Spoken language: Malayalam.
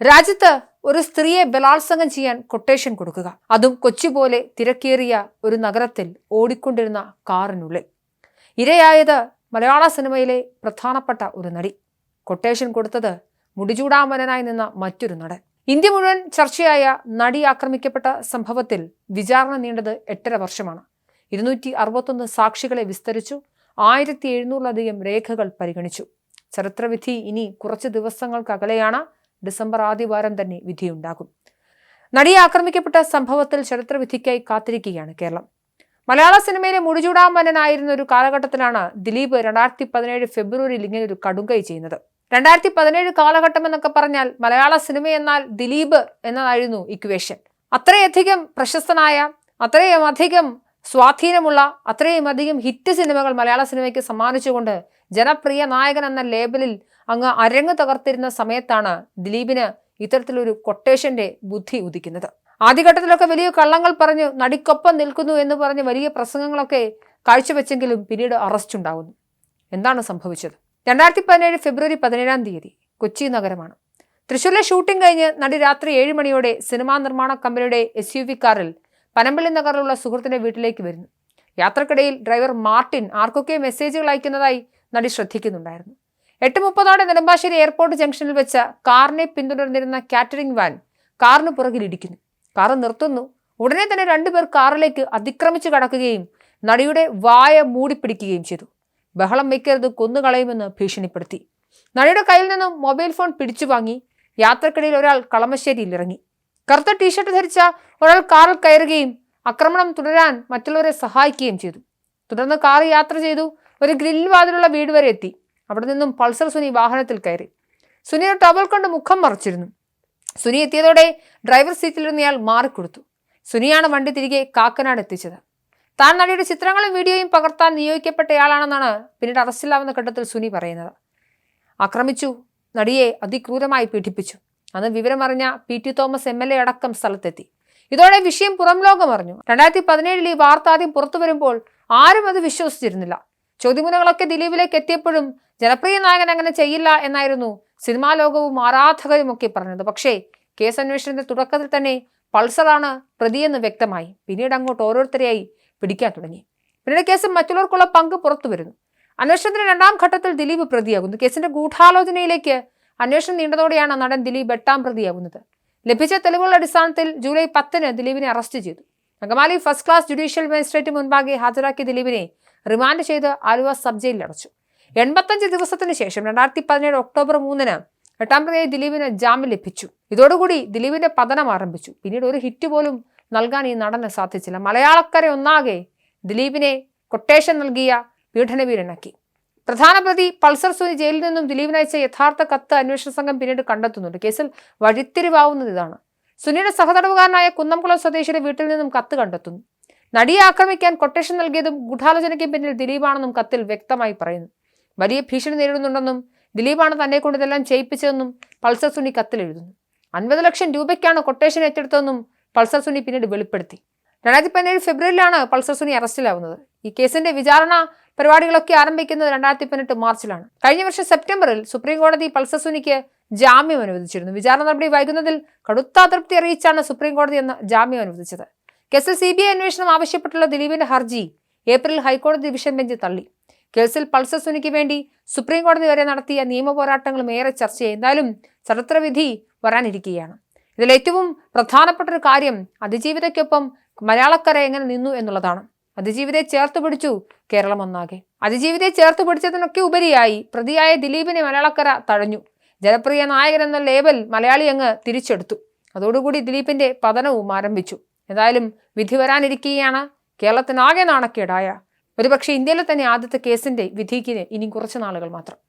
രാജ്യത്ത് ഒരു സ്ത്രീയെ ബലാത്സംഗം ചെയ്യാൻ കൊട്ടേഷൻ കൊടുക്കുക. അതും കൊച്ചി പോലെ തിരക്കേറിയ ഒരു നഗരത്തിൽ ഓടിക്കൊണ്ടിരുന്ന കാറിനുള്ളിൽ. ഇരയായത് മലയാള സിനിമയിലെ പ്രധാനപ്പെട്ട ഒരു നടി. കൊട്ടേഷൻ കൊടുത്തത് മുടിചൂടാമനായി നിന്ന മറ്റൊരു നടൻ. ഇന്ത്യ മുഴുവൻ ചർച്ചയായ നടി ആക്രമിക്കപ്പെട്ട സംഭവത്തിൽ വിചാരണ നീണ്ടത് എട്ടര വർഷമാണ്. ഇരുന്നൂറ്റി അറുപത്തൊന്ന് സാക്ഷികളെ വിസ്തരിച്ചു ആയിരത്തി എഴുന്നൂറിലധികം രേഖകൾ പരിഗണിച്ചു. ചരിത്രവിധി ഇനി കുറച്ച് ദിവസങ്ങൾക്കകലെയാണ് ഡിസംബർ ആദ്യവാരം തന്നെ വിധിയുണ്ടാകും. നടിയെ ആക്രമിക്കപ്പെട്ട സംഭവത്തിൽ ചരിത്രവിധിക്കായി കാത്തിരിക്കുകയാണ് കേരളം. മലയാള സിനിമയിലെ മുടിചൂടാമന്നനായിരുന്ന ഒരു കാലഘട്ടത്തിലാണ് ദിലീപ് രണ്ടായിരത്തി പതിനേഴ് ഫെബ്രുവരിയിൽ ഇങ്ങനെ ഒരു കടുങ്കൈ ചെയ്യുന്നത്. രണ്ടായിരത്തി പതിനേഴ് കാലഘട്ടം എന്നൊക്കെ പറഞ്ഞാൽ മലയാള സിനിമ എന്നാൽ ദിലീപ് എന്നതായിരുന്നു ഇക്വേഷൻ. അത്രയധികം പ്രശസ്തനായ അത്രയും അധികം സ്വാധീനമുള്ള അത്രയും അധികം ഹിറ്റ് സിനിമകൾ മലയാള സിനിമയ്ക്ക് സമ്മാനിച്ചുകൊണ്ട് ജനപ്രിയ നായകൻ എന്ന ലേബലിൽ അങ്ങ് അരങ്ങ് തകർത്തിരുന്ന സമയത്താണ് ദിലീപിന് ഇത്തരത്തിലൊരു കൊട്ടേഷന്റെ ബുദ്ധി ഉദിക്കുന്നത്. ആദ്യഘട്ടത്തിലൊക്കെ വലിയ കള്ളങ്ങൾ പറഞ്ഞു നടിക്കൊപ്പം നിൽക്കുന്നു എന്ന് പറഞ്ഞ് വലിയ പ്രസംഗങ്ങളൊക്കെ കാഴ്ചവെച്ചെങ്കിലും പിന്നീട് അറസ്റ്റ് ഉണ്ടാകുന്നു എന്താണ് സംഭവിച്ചത്? രണ്ടായിരത്തി പതിനേഴ് ഫെബ്രുവരി പതിനേഴാം തീയതി കൊച്ചി നഗരമാണ്. തൃശ്ശൂരിലെ ഷൂട്ടിംഗ് കഴിഞ്ഞ് നടി രാത്രി ഏഴ് മണിയോടെ സിനിമാ നിർമ്മാണ കമ്പനിയുടെ എസ് യു വി കാറിൽ പനമ്പള്ളി നഗറിലുള്ള സുഹൃത്തിന്റെ വീട്ടിലേക്ക് വരുന്നു. യാത്രക്കിടയിൽ ഡ്രൈവർ മാർട്ടിൻ ആർക്കൊക്കെ മെസ്സേജുകൾ അയക്കുന്നതായി നടി ശ്രദ്ധിക്കുന്നുണ്ടായിരുന്നു. എട്ട് മുപ്പതോടെ നെടുമ്പാശ്ശേരി എയർപോർട്ട് ജംഗ്ഷനിൽ വെച്ച കാറിനെ പിന്തുടർന്നിരുന്ന കാറ്ററിംഗ് വാൻ കാറിന് പുറകിൽ ഇടിക്കുന്നു. കാർ നിർത്തുന്നു. ഉടനെ തന്നെ രണ്ടുപേർ കാറിലേക്ക് അതിക്രമിച്ചു കടക്കുകയും നടിയുടെ വായ മൂടിപ്പിടിക്കുകയും ചെയ്തു. ബഹളം വയ്ക്കരുത് കൊന്നുകളയുമെന്ന് ഭീഷണിപ്പെടുത്തി. നടിയുടെ കയ്യിൽ നിന്നും മൊബൈൽ ഫോൺ പിടിച്ചു വാങ്ങി യാത്രക്കിടയിൽ ഒരാൾ കളമശ്ശേരിയിൽ ഇറങ്ങി. കറുത്ത ടീഷർട്ട് ധരിച്ച ഒരാൾ കാറിൽ കയറുകയും ആക്രമണം തുടരാൻ മറ്റുള്ളവരെ സഹായിക്കുകയും ചെയ്തു. തുടർന്ന് കാർ യാത്ര ചെയ്തു. ഒരു ഗ്രിൽ വാതിലുള്ള വീട് വരെ എത്തി. അവിടെ നിന്നും പൾസർ സുനി വാഹനത്തിൽ കയറി. സുനി ഒരു ടവൽ കൊണ്ട് മുഖം മറച്ചിരുന്നു. സുനി എത്തിയതോടെ ഡ്രൈവർ സീറ്റിലിരുന്നയാൾ മാറിക്കൊടുത്തു. സുനിയാണ് വണ്ടി തിരികെ കാക്കനാട് എത്തിച്ചത്. താൻ നടിയുടെ ചിത്രങ്ങളും വീഡിയോയും പകർത്താൻ നിയോഗിക്കപ്പെട്ടയാളാണെന്നാണ് പിന്നീട് അറസ്റ്റിലാവുന്ന ഘട്ടത്തിൽ സുനി പറയുന്നത്. ആക്രമിച്ചു നടിയെ അതിക്രൂരമായി പീഡിപ്പിച്ചു. അന്ന് വിവരമറിഞ്ഞ P T Thomas M L A അടക്കം സ്ഥലത്തെത്തി. ഇതോടെ വിഷയം പുറം ലോകം അറിഞ്ഞു രണ്ടായിരത്തി പതിനേഴിൽ ഈ വാർത്ത ആദ്യം പുറത്തു വരുമ്പോൾ ആരും അത് വിശ്വസിച്ചിരുന്നില്ല. ചോദ്യമുനകളൊക്കെ ദിലീപിലേക്ക് എത്തിയപ്പോഴും ജനപ്രിയ നായകൻ അങ്ങനെ ചെയ്യില്ല എന്നായിരുന്നു സിനിമാ ലോകവും ആരാധകരും ഒക്കെ പറഞ്ഞത്. പക്ഷേ കേസ് അന്വേഷണത്തിന്റെ തുടക്കത്തിൽ തന്നെ പൾസറാണ് പ്രതിയെന്ന് വ്യക്തമായി. പിന്നീട് അങ്ങോട്ട് ഓരോരുത്തരെയായി പിടിക്കാൻ തുടങ്ങി. പിന്നീട് കേസിൽ മറ്റുള്ളവർക്കുള്ള പങ്ക് പുറത്തു വരുന്നു. അന്വേഷണത്തിന്റെ രണ്ടാം ഘട്ടത്തിൽ ദിലീപ് പ്രതിയാകുന്നു. കേസിന്റെ ഗൂഢാലോചനയിലേക്ക് അന്വേഷണം നീണ്ടതോടെയാണ് നടൻ ദിലീപ് എട്ടാം പ്രതിയാകുന്നത്. ലഭിച്ച തെളിവുകളുടെ അടിസ്ഥാനത്തിൽ ജൂലൈ പത്തിന് ദിലീപിനെ അറസ്റ്റ് ചെയ്തു. Angamaly first class judicial magistrate മുൻപാകെ ഹാജരാക്കിയ ദിലീപിനെ റിമാൻഡ് ചെയ്ത് ആലുവ സബ് ജയിലിൽ അടച്ചു. എൺപത്തഞ്ച് ദിവസത്തിന് ശേഷം രണ്ടായിരത്തി പതിനേഴ് ഒക്ടോബർ മൂന്നിന് എട്ടാം പ്രതിയായി ദിലീപിന് ജാമ്യം ലഭിച്ചു. ഇതോടുകൂടി ദിലീപിന്റെ പതനം ആരംഭിച്ചു. പിന്നീട് ഒരു ഹിറ്റ് പോലും നൽകാൻ ഈ നടന് സാധിച്ചില്ല. മലയാളക്കരെ ഒന്നാകെ ദിലീപിനെ കൊട്ടേഷൻ നൽകിയ പീഡനവീരനാക്കി പ്രധാന പ്രതി പൾസർ സുനി ജയിലിൽ നിന്നും ദിലീപിന് അയച്ച യഥാർത്ഥ കത്ത് അന്വേഷണ സംഘം പിന്നീട് കണ്ടെത്തുന്നുണ്ട്. കേസിൽ വഴിത്തിരിവാവുന്നത് ഇതാണ്. സുനിയുടെ സഹതടവുകാരനായ കുന്നംകുളം സ്വദേശിയുടെ വീട്ടിൽ നിന്നും കത്ത് കണ്ടെത്തുന്നു. നടിയെ ആക്രമിക്കാൻ കൊട്ടേഷൻ നൽകിയതും ഗൂഢാലോചനയ്ക്ക് പിന്നിൽ ദിലീപാണെന്നും കത്തിൽ വ്യക്തമായി പറയുന്നു. വലിയ ഭീഷണി നേരിടുന്നുണ്ടെന്നും ദിലീപാണ് തന്നെ കൊണ്ട് ഇതെല്ലാം ചെയ്യിപ്പിച്ചതെന്നും പൾസർ സുനി കത്തിൽ എഴുതുന്നു. അൻപത് ലക്ഷം രൂപയ്ക്കാണ് കൊട്ടേഷൻ ഏറ്റെടുത്തതെന്നും പൾസർ സുനി പിന്നീട് വെളിപ്പെടുത്തി. രണ്ടായിരത്തി പതിനേഴ് ഫെബ്രുവരിയിലാണ് പൾസർ സുനി അറസ്റ്റിലാവുന്നത്. ഈ കേസിന്റെ വിചാരണ പരിപാടികളൊക്കെ ആരംഭിക്കുന്നത് രണ്ടായിരത്തി പതിനെട്ട് മാർച്ചിലാണ്. കഴിഞ്ഞ വർഷം സെപ്റ്റംബറിൽ സുപ്രീം കോടതി പൾസർ സുനിക്ക് ജാമ്യം അനുവദിച്ചിരുന്നു. വിചാരണ നടപടി വൈകുന്നതിൽ കടുത്ത അതൃപ്തി അറിയിച്ചാണ് സുപ്രീം കോടതി എന്ന ജാമ്യം അനുവദിച്ചത്. കേസിൽ സി ബി ഐ അന്വേഷണം ആവശ്യപ്പെട്ടുള്ള ദിലീപിന്റെ ഹർജി ഏപ്രിൽ ഹൈക്കോടതി ഡിവിഷൻ ബെഞ്ച് തള്ളി. കേസിൽ പൾസർ സുനിക്ക് വേണ്ടി സുപ്രീം കോടതി വരെ നടത്തിയ നിയമ പോരാട്ടങ്ങളും ഏറെ ചർച്ചയായി എന്തായാലും ചരിത്രവിധി വരാനിരിക്കുകയാണ്. ഇതിൽ ഏറ്റവും പ്രധാനപ്പെട്ട ഒരു കാര്യം അതിജീവിതയ്ക്കൊപ്പം മലയാളക്കര എങ്ങനെ നിന്നു എന്നുള്ളതാണ്. അതിജീവിതയെ ചേർത്ത് പിടിച്ചു കേരളം ഒന്നാകെ. അതിജീവിതയെ ചേർത്ത് പിടിച്ചതിനൊക്കെ ഉപരിയായി പ്രതിയായ ദിലീപിനെ മലയാളക്കര തഴഞ്ഞു. ജനപ്രിയ നായകൻ എന്ന ലേബൽ മലയാളി അങ്ങ് തിരിച്ചെടുത്തു. അതോടുകൂടി ദിലീപിന്റെ പതനവും ആരംഭിച്ചു. എന്തായാലും വിധി വരാനിരിക്കുകയാണ്. കേരളത്തിനാകെ നാണക്കേടായ. ഒരുപക്ഷെ ഇന്ത്യയിലെ തന്നെ ആദ്യത്തെ കേസിന്റെ വിധിക്ക് ഇനി കുറച്ച് നാളുകൾ മാത്രം.